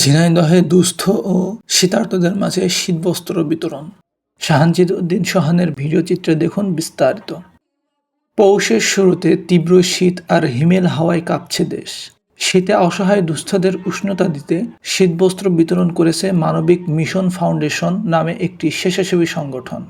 ঝিনাইদহে দুস্থ ও শীতার্তদের মাঝে শীতবস্ত্র বিতরণ। শাহানজিদ উদ্দিন সোহানের ভিডিওচিত্রে দেখুন বিস্তারিত। পৌষের শুরুতে তীব্র শীত আর হিমেল হাওয়ায় কাঁপছে দেশ। শীতে অসহায় দুস্থদের উষ্ণতা দিতে শীতবস্ত্র বিতরণ করেছে মানবিক মিশন ফাউন্ডেশন নামে একটি স্বেচ্ছাসেবী সংগঠন।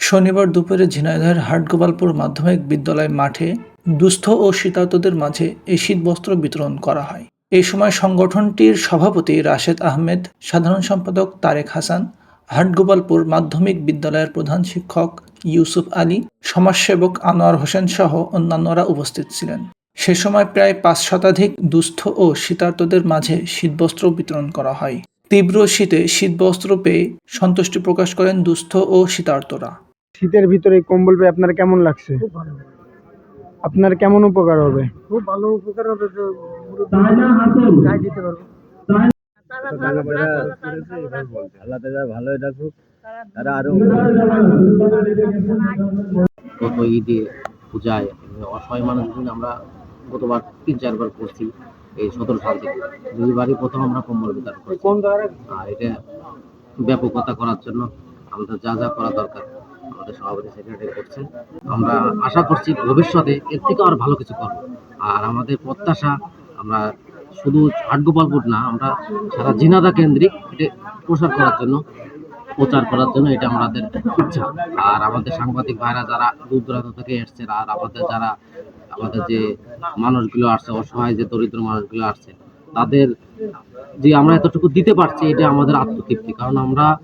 শনিবার দুপুরে ঝিনাইদহের হাটগোপালপুর মাধ্যমিক বিদ্যালয় মাঠে দুস্থ ও শীতার্তদের মাঝে এই শীতবস্ত্র বিতরণ করা হয়। এই সময় সংগঠনটির সভাপতি রাশেদ আহমেদ সাধারণ সম্পাদক তারেক হাসান হাটগোপালপুর মাধ্যমিক বিদ্যালয়ের প্রধান শিক্ষক ইউসুফ আলী সমাজসেবক আনোয়ার হোসেন সহ অন্যান্যরা উপস্থিত ছিলেন। সে সময় প্রায় পাঁচ শতাধিক দুস্থ ও শীতার্তদের মাঝে শীতবস্ত্র বিতরণ করা হয়। তীব্র শীতে শীতবস্ত্র পেয়ে সন্তুষ্টি প্রকাশ করেন দুস্থ ও শীতার্তরা। শীতের ভিতরে কম্বল পেয়ে আপনার কেমন লাগছে? আপনার কেমন উপকার হবে? খুব ভালো উপকার হবে আল্লাহ তালা ভালোই রাখুক তারা আরও গত ঈদে পূজায় অসহায় আমরা গতবার তিন চারবার করছি এই সতেরো সাল থেকে। দুইবারই প্রথম আমরা কম্বল বিতরণ করছি। আর এটা ব্যাপকতা করার জন্য আমাদের যা যা করা দরকার আমাদের সভাপতি সেক্রেটারি করছেন। আমরা আশা করছি ভবিষ্যতে এর থেকে আর ভালো কিছু করব। আর আমাদের প্রত্যাশা আমরা শুধু হাটগোপালপুর না, আমরা সারা জিনাদা কেন্দ্রিক এটা প্রসার করার জন্য, প্রচার করার জন্য এটা আমাদের ইচ্ছা। আর আমাদের সাংবাদিক ভাইরা যারা দূর দূরান্ত থেকে এসছে আর আমাদের যারা, আমাদের যে মানুষগুলো আসছে, অসহায় যে দরিদ্র মানুষগুলো আসছে, তাদের যে আমরা এতটুকু দিতে পারছি, এটা আমাদের আত্মতৃপ্তি। কারণ আমরা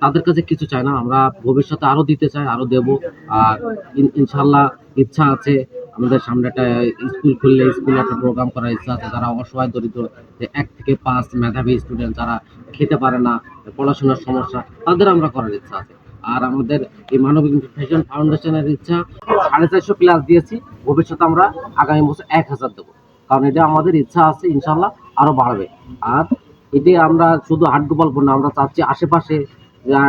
তাদের কাছে কিছু চাই না, আমরা ভবিষ্যতে আরও দিতে চাই আরও দেব। আর ইন- ইনশাল্লাহ ইচ্ছা আছে আমাদের সামনে একটা স্কুল খুললে স্কুলে একটা প্রোগ্রাম করার ইচ্ছা আছে, যারা অসহায়, দরিদ্র, যে এক থেকে পাঁচ মেধাবী স্টুডেন্ট যারা খেতে পারে না, পড়াশোনার সমস্যা, তাদের আমরা করার ইচ্ছা আছে। আর আমাদের এই মানবিক ফ্যাশন ফাউন্ডেশনের ইচ্ছা, সাড়ে চারশো ক্লাস দিয়েছি, ভবিষ্যতে আমরা আগামী বছর এক হাজার দেবো। কারণ এটা আমাদের ইচ্ছা আছে ইনশাল্লাহ আরও বাড়বে। আর এটি আমরা শুধু হাটগোপালপুর না, আমরা চাচ্ছি আশেপাশে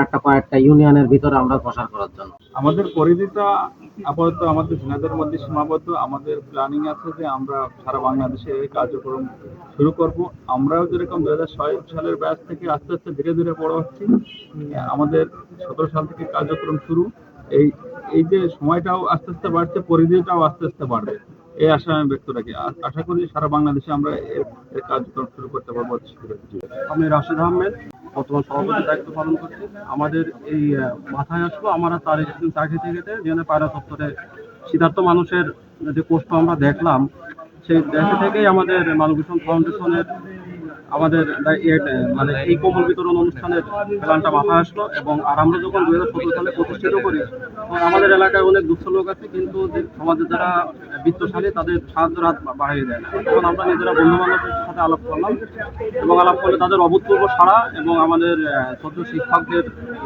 একটা কয়েকটা ইউনিয়নের ভিতরে আমরা প্রসার করার জন্য। আমাদের পরিধিটা আপাতত আমাদের ঝিনাইদের মধ্যে সীমাবদ্ধ। আমাদের প্ল্যানিং আছে যে আমরা সারা বাংলাদেশে এই কার্যক্রম শুরু করব। আমরাও যেরকম দু হাজার ছয় সালের ব্যাচ থেকে আস্তে আস্তে ধীরে ধীরে বড় হচ্ছি। আমাদের সতেরো সাল থেকে কার্যক্রম শুরু। এই এই যে সময়টাও আস্তে আস্তে বাড়ছে পরিধিটাও আস্তে আস্তে বাড়বে। এই আশা আমি ব্যক্ত রাখি। আশা করি সারা বাংলাদেশে আমরা এর কার্যক্রম শুরু করতে পারব। আমি রাশেদ আহমেদ। বর্তমান সভাপতির দায়িত্ব পালন করছি। আমাদের এই মাথায় আসলো, আমরা তার চাকরি থেকে যেখানে পায়রা চত্বরে সিদ্ধার্থ মানুষের যে কষ্ট আমরা দেখলাম, সেই দেখা থেকেই আমাদের মানবভূষণ ফাউন্ডেশনের আমাদের মানে এই কম্বল বিতরণ অনুষ্ঠানের প্ল্যানটা মাথায় আসলো এবং, আর আমরা যখন দুই হাজার সতেরো সালে প্রতিষ্ঠিত করি আমাদের এলাকায় অনেক দুঃস্থ লোক আছে, কিন্তু সমাজের যারা বিত্তশালী, তাদের সাহায্যের হাত বা- বাড়িয়ে দেয় না। তখন আমরা নিজেরা বন্ধু বান্ধবের সাথে আলাপ করলাম এবং আলাপ করলে তাদের অভূতপূর্ব সাড়া এবং আমাদের ছোট শিক্ষকদের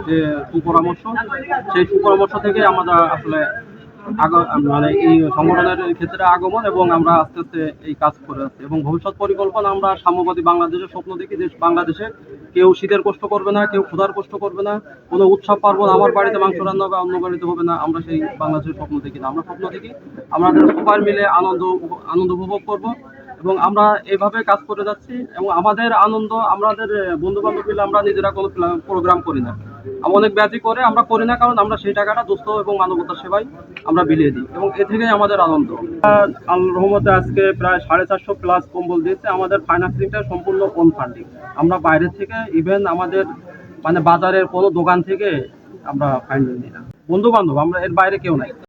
যে সুপরামর্শ, সেই সুপরামর্শ থেকে আমরা আসলে মানে এই সংগঠনের ক্ষেত্রে আগমন এবং আমরা আস্তে আস্তে এই কাজ করে আসছি। এবং ভবিষ্যৎ পরিকল্পনা আমরা সাম্যবাদী বাংলাদেশের স্বপ্ন দেখি যে বাংলাদেশে কেউ শীতের কষ্ট করবে না, কেউ ক্ষুধার কষ্ট করবে না, কোনো উৎসব পার্বণ আমার বাড়িতে মাংস রান্না হবে অন্য বাড়িতে হবে না, আমরা সেই বাংলাদেশের স্বপ্ন দেখি না। আমরা স্বপ্ন দেখি আমাদের সবার মিলে আনন্দ আনন্দ উপভোগ করব এবং আমরা এইভাবে কাজ করে যাচ্ছি এবং আমাদের আনন্দ, আমাদের বন্ধু বান্ধব মিলে আমরা নিজেরা কোনো প্রোগ্রাম করি না। আমরা অনেক ব্যাধি করে আমরা করি না, কারণ আমরা সেই টাকাটা দুস্থ এবং মানবতার সেবায় আমরা বিলিয়ে দিই এবং এ থেকেই আমাদের আনন্দ। রহমতে আজকে প্রায় সাড়ে চারশো প্লাস কম্বল দিয়েছে, আমাদের ফাইন্যান্সিংটা সম্পূর্ণ ওন ফান্ডিং আমরা বাইরে থেকে ইভেন আমাদের মানে বাজারের কোনো দোকান থেকে আমরা ফাইন্যান্স নিই না বন্ধু বান্ধব আমরা এর বাইরে কেউ নাই।